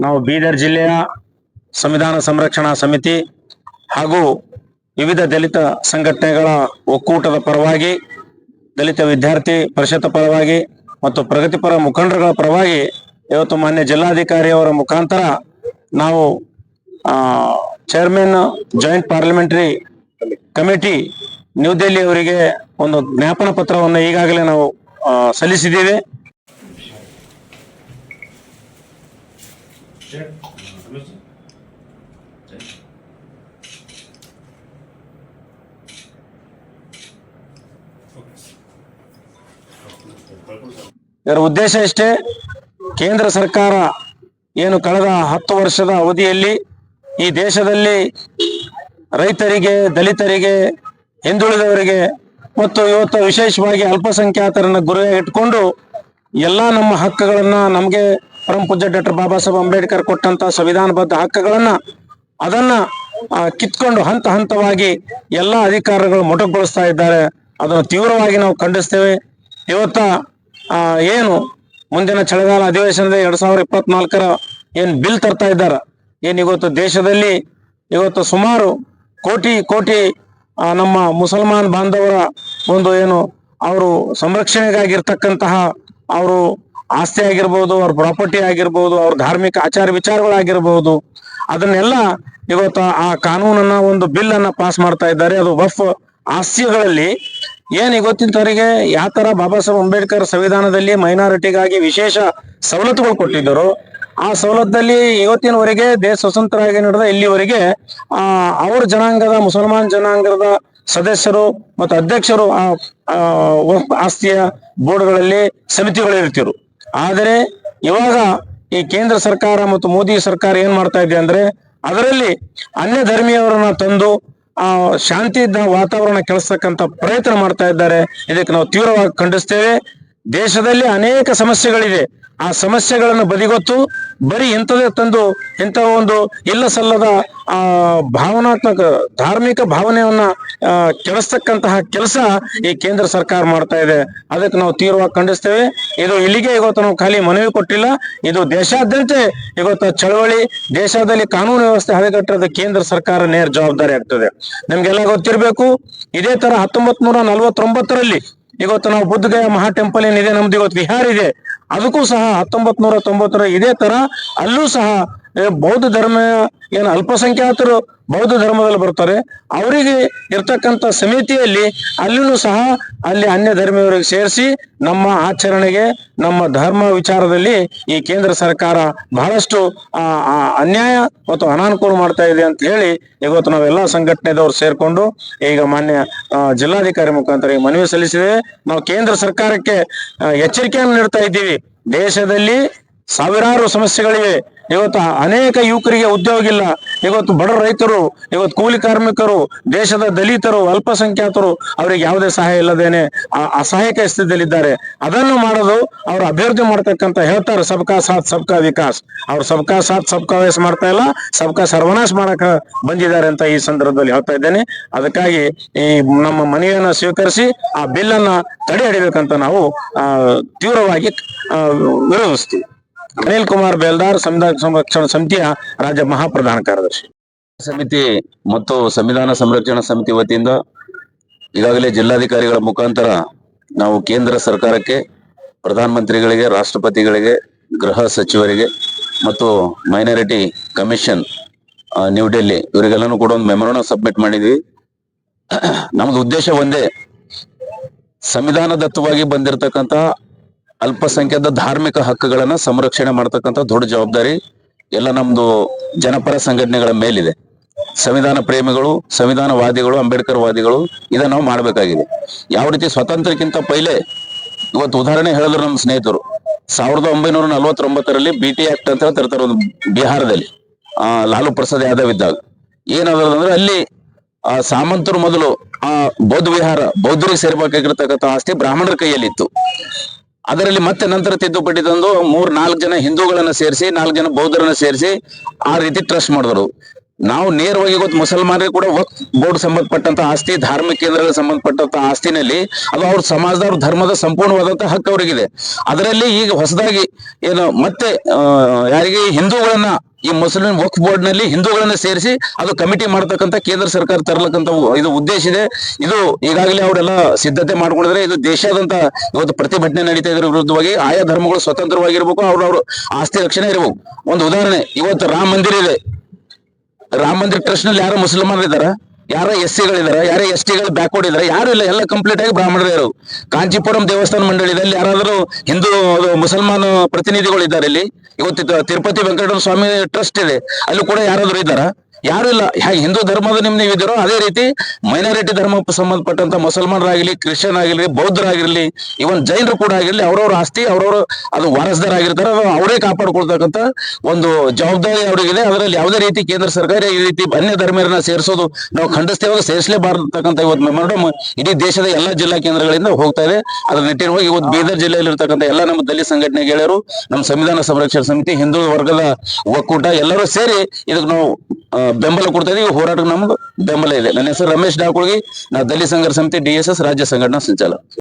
ನಾವು ಬೀದರ್ ಜಿಲ್ಲೆಯ ಸಂವಿಧಾನ ಸಂರಕ್ಷಣಾ ಸಮಿತಿ ಹಾಗೂ ವಿವಿಧ ದಲಿತ ಸಂಘಟನೆಗಳ ಒಕ್ಕೂಟದ ಪರವಾಗಿ, ದಲಿತ ವಿದ್ಯಾರ್ಥಿ ಪರಿಷತ್ ಪರವಾಗಿ ಮತ್ತು ಪ್ರಗತಿಪರ ಮುಖಂಡರುಗಳ ಪರವಾಗಿ ಇವತ್ತು ಮಾನ್ಯ ಜಿಲ್ಲಾಧಿಕಾರಿಯವರ ಮುಖಾಂತರ ನಾವು chairman joint parliamentary committee New Delhi ಅವರಿಗೆ ಒಂದು ಜ್ಞಾಪನ ಪತ್ರವನ್ನು ಈಗಾಗಲೇ ನಾವು ಸಲ್ಲಿಸಿದ್ದೇವೆ ಇದರ ಉದ್ದೇಶ ಇಷ್ಟೇ? ಕೇಂದ್ರ ಸರ್ಕಾರ ಏನು ಕಳೆದ ಹತ್ತು ವರ್ಷದ ಅವಧಿಯಲ್ಲಿ ಈ ದೇಶದಲ್ಲಿ ರೈತರಿಗೆ, ದಲಿತರಿಗೆ, ಹಿಂದುಳಿದವರಿಗೆ ಮತ್ತು ಇವತ್ತು ವಿಶೇಷವಾಗಿ ಅಲ್ಪಸಂಖ್ಯಾತರನ್ನ ಇಟ್ಕೊಂಡು ಎಲ್ಲಾ ನಮ್ಮ ಹಕ್ಕುಗಳನ್ನ ನಮಗೆ ಪರಂ ಪೂಜ್ಯ ಡಾಕ್ಟರ್ ಬಾಬಾ ಸಾಹೇಬ್ ಅಂಬೇಡ್ಕರ್ ಕೊಟ್ಟಂತ ಸಂವಿಧಾನಬದ್ಧ ಹಕ್ಕುಗಳನ್ನ ಅದನ್ನ ಕಿತ್ಕೊಂಡು ಹಂತ ಹಂತವಾಗಿ ಎಲ್ಲಾ ಅಧಿಕಾರಗಳು ಮೊಟಕುಗೊಳಿಸ್ತಾ ಇದ್ದಾರೆ. ಅದನ್ನು ತೀವ್ರವಾಗಿ ನಾವು ಖಂಡಿಸ್ತೇವೆ. ಇವತ್ತ ಏನು ಮುಂದಿನ ಚಳಿಗಾಲ ಅಧಿವೇಶನದ ಎರಡ್ ಸಾವಿರದ ಇಪ್ಪತ್ನಾಲ್ಕರ ಏನ್ ಬಿಲ್ ತರ್ತಾ ಇದ್ದಾರೆ? ಏನ್ ಇವತ್ತು ದೇಶದಲ್ಲಿ ಇವತ್ತು ಸುಮಾರು ಕೋಟಿ ಕೋಟಿ ನಮ್ಮ ಮುಸಲ್ಮಾನ್ ಬಾಂಧವರ ಒಂದು ಏನು ಅವರು ಸಂರಕ್ಷಣೆಗಾಗಿರ್ತಕ್ಕಂತಹ ಅವರು ಆಸ್ತಿ ಆಗಿರ್ಬೋದು, ಅವ್ರ ಪ್ರಾಪರ್ಟಿ ಆಗಿರ್ಬೋದು, ಅವ್ರ ಧಾರ್ಮಿಕ ಆಚಾರ ವಿಚಾರಗಳಾಗಿರ್ಬೋದು, ಅದನ್ನೆಲ್ಲ ಇವತ್ತು ಆ ಕಾನೂನನ್ನ ಒಂದು ಬಿಲ್ ಅನ್ನ ಪಾಸ್ ಮಾಡ್ತಾ ಇದ್ದಾರೆ. ಅದು ವಫ್ ಆಸ್ತಿಗಳಲ್ಲಿ. ಏನ್ ಇವತ್ತಿನವರೆಗೆ ಯಾವ ತರ ಬಾಬಾ ಸಾಹೇಬ್ ಅಂಬೇಡ್ಕರ್ ಸಂವಿಧಾನದಲ್ಲಿ ಮೈನಾರಿಟಿಗಾಗಿ ವಿಶೇಷ ಸವಲತ್ತುಗಳು ಕೊಟ್ಟಿದ್ದರು. ಆ ಸವಲತ್ತಲ್ಲಿ ಇವತ್ತಿನವರೆಗೆ ದೇಶ ಸ್ವತಂತ್ರ ಆಗಿ ನಡೆದ ಇಲ್ಲಿವರೆಗೆ, ಆ, ಅವ್ರ ಜನಾಂಗದ, ಮುಸಲ್ಮಾನ್ ಜನಾಂಗದ ಸದಸ್ಯರು ಮತ್ತು ಅಧ್ಯಕ್ಷರು ಆಸ್ತಿಯ ಬೋರ್ಡ್ಗಳಲ್ಲಿ ಸಮಿತಿಗಳು ಇರ್ತಿರು. ಆದರೆ ಇವಾಗ ಈ ಕೇಂದ್ರ ಸರ್ಕಾರ ಮತ್ತು ಮೋದಿ ಸರ್ಕಾರ ಏನ್ ಮಾಡ್ತಾ ಇದೆ ಅಂದ್ರೆ, ಅದರಲ್ಲಿ ಅನ್ಯ ಧರ್ಮೀಯವರನ್ನ ತಂದು, ಆ ಶಾಂತಿ ವಾತಾವರಣ ಕೆಲಸಕ್ಕಂತ ಪ್ರಯತ್ನ ಮಾಡ್ತಾ ಇದ್ದಾರೆ. ಇದಕ್ಕೆ ನಾವು ತೀವ್ರವಾಗಿ ಖಂಡಿಸ್ತೇವೆ. ದೇಶದಲ್ಲಿ ಅನೇಕ ಸಮಸ್ಯೆಗಳಿದೆ ಆ ಸಮಸ್ಯೆಗಳನ್ನು ಬದಿಗೊತ್ತು ಬರೀ ಇಂಥದೇ ತಂದು ಇಂಥ ಒಂದು ಇಲ್ಲ ಸಲ್ಲದ ಆ, ಭಾವನಾತ್ಮಕ, ಧಾರ್ಮಿಕ ಭಾವನೆಯನ್ನ ಕೆಡಿಸ್ತಕ್ಕಂತಹ ಕೆಲಸ ಈ ಕೇಂದ್ರ ಸರ್ಕಾರ ಮಾಡ್ತಾ ಇದೆ. ಅದಕ್ಕೆ ನಾವು ತೀವ್ರವಾಗಿ ಖಂಡಿಸ್ತೇವೆ. ಇದು ಇಲ್ಲಿಗೆ ಇವತ್ತು ನಾವು ಖಾಲಿ ಮನವಿ ಕೊಟ್ಟಿಲ್ಲ. ಇದು ದೇಶಾದ್ಯಂತ ಇವತ್ತು ಚಳವಳಿ, ದೇಶದಲ್ಲಿ ಕಾನೂನು ವ್ಯವಸ್ಥೆ ಹದಗೆಟ್ಟದ ಕೇಂದ್ರ ಸರ್ಕಾರ ನೇರ ಜವಾಬ್ದಾರಿ ಆಗ್ತದೆ. ನಮ್ಗೆಲ್ಲ ಗೊತ್ತಿರಬೇಕು, ಇದೇ ತರ ಹತ್ತೊಂಬತ್ ನೂರ ನಲವತ್ತೊಂಬತ್ತರಲ್ಲಿ ಇವತ್ತು ನಾವು ಬುದ್ಧಗಯ ಮಹಾ ಟೆಂಪಲ್ ಏನಿದೆ, ನಮ್ದು ಇವತ್ತು ವಿಹಾರ ಇದೆ. ಅದಕ್ಕೂ ಸಹ ಹತ್ತೊಂಬತ್ ನೂರ ತೊಂಬತ್ತರ ಇದೇ ತರ ಅಲ್ಲೂ ಸಹ ಬೌದ್ಧ ಧರ್ಮ ಏನು ಅಲ್ಪಸಂಖ್ಯಾತರು ಬೌದ್ಧ ಧರ್ಮದಲ್ಲಿ ಬರ್ತಾರೆ, ಅವರಿಗೆ ಇರ್ತಕ್ಕಂಥ ಸಮಿತಿಯಲ್ಲಿ ಅಲ್ಲಿನೂ ಸಹ ಅಲ್ಲಿ ಅನ್ಯ ಧರ್ಮಿಯವರಿಗೆ ಸೇರಿಸಿ ನಮ್ಮ ಆಚರಣೆಗೆ, ನಮ್ಮ ಧರ್ಮ ವಿಚಾರದಲ್ಲಿ ಈ ಕೇಂದ್ರ ಸರ್ಕಾರ ಬಹಳಷ್ಟು ಅನ್ಯಾಯ ಮತ್ತು ಅನಾನುಕೂಲ ಮಾಡ್ತಾ ಇದೆ ಅಂತ ಹೇಳಿ ಇವತ್ತು ನಾವೆಲ್ಲ ಸಂಘಟನೆದವರು ಸೇರ್ಕೊಂಡು ಈಗ ಮಾನ್ಯ ಜಿಲ್ಲಾಧಿಕಾರಿ ಮುಖಾಂತರ ಈ ಮನವಿ ಸಲ್ಲಿಸಿದೆ. ನಾವು ಕೇಂದ್ರ ಸರ್ಕಾರಕ್ಕೆ ಎಚ್ಚರಿಕೆಯನ್ನು ನೀಡ್ತಾ ಇದ್ದೀವಿ. ದೇಶದಲ್ಲಿ ಸಾವಿರಾರು ಸಮಸ್ಯೆಗಳಿವೆ. ಇವತ್ತು ಅನೇಕ ಯುವಕರಿಗೆ ಉದ್ಯೋಗ ಇಲ್ಲ. ಇವತ್ತು ಬಡ ರೈತರು, ಇವತ್ತು ಕೂಲಿ ಕಾರ್ಮಿಕರು, ದೇಶದ ದಲಿತರು, ಅಲ್ಪಸಂಖ್ಯಾತರು ಅವರಿಗೆ ಯಾವುದೇ ಸಹಾಯ ಇಲ್ಲದೇನೆ ಆ- ಅಸಹಾಯಕ ಸ್ಥಿತಿಯಲ್ಲಿದ್ದಾರೆ. ಅದನ್ನು ಮಾಡೋದು ಅವರು ಅಭಿವೃದ್ಧಿ ಮಾಡ್ತಕ್ಕಂತ ಹೇಳ್ತಾರೆ, ಸಬ್ಕಾ ಸಾಥ್, ಸಬ್ಕಾ ವಿಕಾಸ್. ಅವ್ರು ಸಬ್ಕಾ ಸಾಥ್, ಸಬ್ಕಾ ವಯಸ್ ಮಾಡ್ತಾ ಇಲ್ಲ, ಸಬ್ಕಾ ಸರ್ವನಾಶ ಮಾಡಕ ಬಂದಿದ್ದಾರೆ ಅಂತ ಈ ಸಂದರ್ಭದಲ್ಲಿ ಹೇಳ್ತಾ ಇದ್ದೇನೆ. ಅದಕ್ಕಾಗಿ ಈ ನಮ್ಮ ಮನೆಯನ್ನ ಸ್ವೀಕರಿಸಿ ಆ ಬಿಲ್ ಅನ್ನ ತಡೆ ಹಿಡಿಬೇಕಂತ ನಾವು ತೀವ್ರವಾಗಿ ವಿರೋಧಿಸ್ತೀವಿ. ಅನಿಲ್ ಕುಮಾರ್ ಬೇಲ್ದಾರ್ ಸಂವಿಧಾನ ಸಂರಕ್ಷಣಾ ಸಮಿತಿಯ ರಾಜ್ಯ ಮಹಾಪ್ರಧಾನ ಕಾರ್ಯದರ್ಶಿ. ಸಮಿತಿ ಮತ್ತು ಸಂವಿಧಾನ ಸಂರಕ್ಷಣಾ ಸಮಿತಿ ವತಿಯಿಂದ ಈಗಾಗಲೇ ಜಿಲ್ಲಾಧಿಕಾರಿಗಳ ಮುಖಾಂತರ ನಾವು ಕೇಂದ್ರ ಸರ್ಕಾರಕ್ಕೆ, ಪ್ರಧಾನಮಂತ್ರಿಗಳಿಗೆ, ರಾಷ್ಟ್ರಪತಿಗಳಿಗೆ, ಗೃಹ ಸಚಿವರಿಗೆ ಮತ್ತು ಮೈನಾರಿಟಿ ಕಮಿಷನ್ ನ್ಯೂ ಡೆಲ್ಲಿ ಇವರಿಗೆಲ್ಲನೂ ಕೂಡ ಒಂದು ಮೆಮೊರನ ಸಬ್ಮಿಟ್ ಮಾಡಿದ್ವಿ. ನಮ್ದು ಉದ್ದೇಶ ಒಂದೇ, ಸಂವಿಧಾನದತ್ತವಾಗಿ ಬಂದಿರತಕ್ಕಂತ ಅಲ್ಪಸಂಖ್ಯಾತ ಧಾರ್ಮಿಕ ಹಕ್ಕುಗಳನ್ನ ಸಂರಕ್ಷಣೆ ಮಾಡತಕ್ಕಂತ ದೊಡ್ಡ ಜವಾಬ್ದಾರಿ ಎಲ್ಲ ನಮ್ದು ಜನಪರ ಸಂಘಟನೆಗಳ ಮೇಲಿದೆ. ಸಂವಿಧಾನ ಪ್ರೇಮಿಗಳು, ಸಂವಿಧಾನವಾದಿಗಳು, ಅಂಬೇಡ್ಕರ್ ವಾದಿಗಳು ಇದನ್ನ ನಾವು ಮಾಡಬೇಕಾಗಿದೆ. ಯಾವ ರೀತಿ ಸ್ವಾತಂತ್ರ್ಯಕ್ಕಿಂತ ಪೈಲೆ ಇವತ್ತು ಉದಾಹರಣೆ ಹೇಳಿದ್ರು ನಮ್ಮ ಸ್ನೇಹಿತರು. ಸಾವಿರದ ಒಂಬೈನೂರ ನಲವತ್ತೊಂಬತ್ತರಲ್ಲಿ ಬಿ ಟಿ ಆಕ್ಟ್ ಅಂತ ತರ್ತಾರೆ ಒಂದು ಬಿಹಾರದಲ್ಲಿ, ಆ, ಲಾಲು ಪ್ರಸಾದ್ ಯಾದವ್ ಇದ್ದಾಗ. ಏನಾದ್ರೆ ಅಲ್ಲಿ, ಆ, ಸಾಮಂತರು ಮೊದಲು ಆ ಬೌದ್ಧ ವಿಹಾರ, ಬೌದ್ಧರಿಗೆ ಸೇರ್ಬೇಕಾಗಿರ್ತಕ್ಕಂಥ ಆಸ್ತಿ ಬ್ರಾಹ್ಮಣರ ಕೈಯಲ್ಲಿ ಇತ್ತು ಅದರಲ್ಲಿ ಮತ್ತೆ ನಂತರ ತಿದ್ದುಪಡಿ ತಂದು ಮೂರ್, ನಾಲ್ಕು ಜನ ಹಿಂದೂಗಳನ್ನ ಸೇರಿಸಿ, ನಾಲ್ಕು ಜನ ಬೌದ್ಧರನ್ನ ಸೇರಿಸಿ ಆ ರೀತಿ ಟ್ರಸ್ಟ್ ಮಾಡಿದ್ರು. ನಾವು ನೇರವಾಗಿ ಗೊತ್ತು ಮುಸಲ್ಮಾನರಿಗೆ ಕೂಡ ಬೋರ್ಡ್ ಸಂಬಂಧಪಟ್ಟಂತ ಆಸ್ತಿ, ಧಾರ್ಮಿಕ ಕೇಂದ್ರಗಳ ಸಂಬಂಧಪಟ್ಟಂತ ಆಸ್ತಿನಲ್ಲಿ ಅದು ಅವ್ರ ಸಮಾಜದ ಅವ್ರ ಧರ್ಮದ ಸಂಪೂರ್ಣವಾದಂತ ಹಕ್ಕು ಅವರಿಗಿದೆ. ಅದರಲ್ಲಿ ಈಗ ಹೊಸದಾಗಿ ಏನು ಮತ್ತೆ ಯಾರಿಗೆ ಹಿಂದೂಗಳನ್ನ ಈ ಮುಸ್ಲಿಂ ವಕ್ ಬೋರ್ಡ್ನಲ್ಲಿ ಹಿಂದೂಗಳನ್ನ ಸೇರಿಸಿ ಅದು ಕಮಿಟಿ ಮಾಡತಕ್ಕಂತ ಕೇಂದ್ರ ಸರ್ಕಾರ ತರಲಕ್ಕಂತ ಇದು ಉದ್ದೇಶ ಇದೆ. ಇದು ಈಗಾಗಲೇ ಅವರೆಲ್ಲ ಸಿದ್ಧತೆ ಮಾಡ್ಕೊಂಡಿದ್ರೆ ಇದು ದೇಶಾದ್ಯಂತ ಇವತ್ತು ಪ್ರತಿಭಟನೆ ನಡೀತಾ ಇದ್ರ ವಿರುದ್ಧವಾಗಿ ಆಯಾ ಧರ್ಮಗಳು ಸ್ವತಂತ್ರವಾಗಿರ್ಬೇಕು. ಅವ್ರವ್ರ ಆಸ್ತಿ ರಕ್ಷಣೆ ಇರಬೇಕು. ಒಂದು ಉದಾಹರಣೆ, ಇವತ್ತು ರಾಮ ಮಂದಿರ ಇದೆ. ರಾಮ ಮಂದಿರ ಟ್ರಸ್ಟ್ನಲ್ಲಿ ಯಾರೋ ಇದಾರ ಯಾರೋ ಎಸ್ ಸಿಗಳಿದಾರೆ ಯಾರೋ ಎಸ್ ಟಿಗಳು ಬ್ಯಾಕ್ವರ್ಡ್ ಇದಾರೆ ಯಾರು ಇಲ್ಲ, ಎಲ್ಲ ಕಂಪ್ಲೀಟ್ ಆಗಿ ಬ್ರಾಹ್ಮಣರೇ ಕಾಂಚೀಪುರಂ ದೇವಸ್ಥಾನ ಮಂಡಳಿದಲ್ಲಿ ಯಾರಾದರೂ ಹಿಂದೂ ಮುಸಲ್ಮಾನ ಪ್ರತಿನಿಧಿಗಳು ಇದ್ದಾರೆ ಇಲ್ಲಿ. ಇವತ್ತು ತಿರುಪತಿ ವೆಂಕಟರಮಣ ಸ್ವಾಮಿ ಟ್ರಸ್ಟ್ ಇದೆ. ಅಲ್ಲಿ ಕೂಡ ಯಾರಾದರೂ ಇದ್ದಾರಾ? ಯಾರು ಇಲ್ಲ. ಹಿಂದೂ ಧರ್ಮದ ನಿಮ್ ನೀವಿದ್ದೀರೋ ಅದೇ ರೀತಿ ಮೈನಾರಿಟಿ ಧರ್ಮಕ್ಕೆ ಸಂಬಂಧಪಟ್ಟಂತ ಮುಸಲ್ಮಾನರಾಗಿರ್ಲಿ ಕ್ರಿಶ್ಚಿಯನ್ ಆಗಿರ್ಲಿ ಬೌದ್ಧರಾಗಿರ್ಲಿ ಇವನ್ ಜೈನರು ಕೂಡ ಆಗಿರ್ಲಿ ಅವ್ರವ್ರ ಆಸ್ತಿ ಅವ್ರವ್ರ ಅದು ವಾರಸ್ದಾರಾಗಿರ್ತಾರೆ ಅದು ಅವರೇ ಕಾಪಾಡ್ಕೊಳ್ತಕ್ಕಂತ ಒಂದು ಜವಾಬ್ದಾರಿ ಅವರಿಗಿದೆ. ಅದರಲ್ಲಿ ಯಾವುದೇ ರೀತಿ ಕೇಂದ್ರ ಸರ್ಕಾರ ಈ ರೀತಿ ಅನ್ಯ ಧರ್ಮೀಯರನ್ನ ಸೇರಿಸೋದು ನಾವು ಖಂಡಿಸ್ತೇವೆ. ಸೇರಿಸಲೇಬಾರತಕ್ಕಂತ ಇವತ್ತು ಮೆಮೊರಡಮ್ ಇಡೀ ದೇಶದ ಎಲ್ಲಾ ಜಿಲ್ಲಾ ಕೇಂದ್ರಗಳಿಂದ ಹೋಗ್ತಾ ಇದೆ. ಅದ್ರ ನಿಟ್ಟಿನವಾಗಿ ಇವತ್ತು ಬೀದರ್ ಜಿಲ್ಲೆಯಲ್ಲಿ ಇರ್ತಕ್ಕಂಥ ಎಲ್ಲ ನಮ್ಮ ದಲಿತ ಸಂಘಟನೆ ಗೆಳೆಯರು ನಮ್ಮ ಸಂವಿಧಾನ ಸಂರಕ್ಷಣಾ ಸಮಿತಿ ಹಿಂದೂ ವರ್ಗದ ಒಕ್ಕೂಟ ಎಲ್ಲರೂ ಸೇರಿ ಇದಕ್ಕೆ ನಾವು ಬೆಂಬಲ ಕೊಡ್ತಾ ಇದೀವಿ ಹೋರಾಟಕ್ಕೆ ನಮ್ದು ಬೆಂಬಲ ಇದೆ. ನನ್ನ ಹೆಸರು ರಮೇಶ್ ಡಾಕೋಳ್ಗಿ. ನಾ ದಲಿತ ಸಂಘರ್ಷ ಸಮಿತಿ ಡಿ ಎಸ್ ಎಸ್ ರಾಜ್ಯ ಸಂಘಟನಾ ಸಂಚಾಲಕ.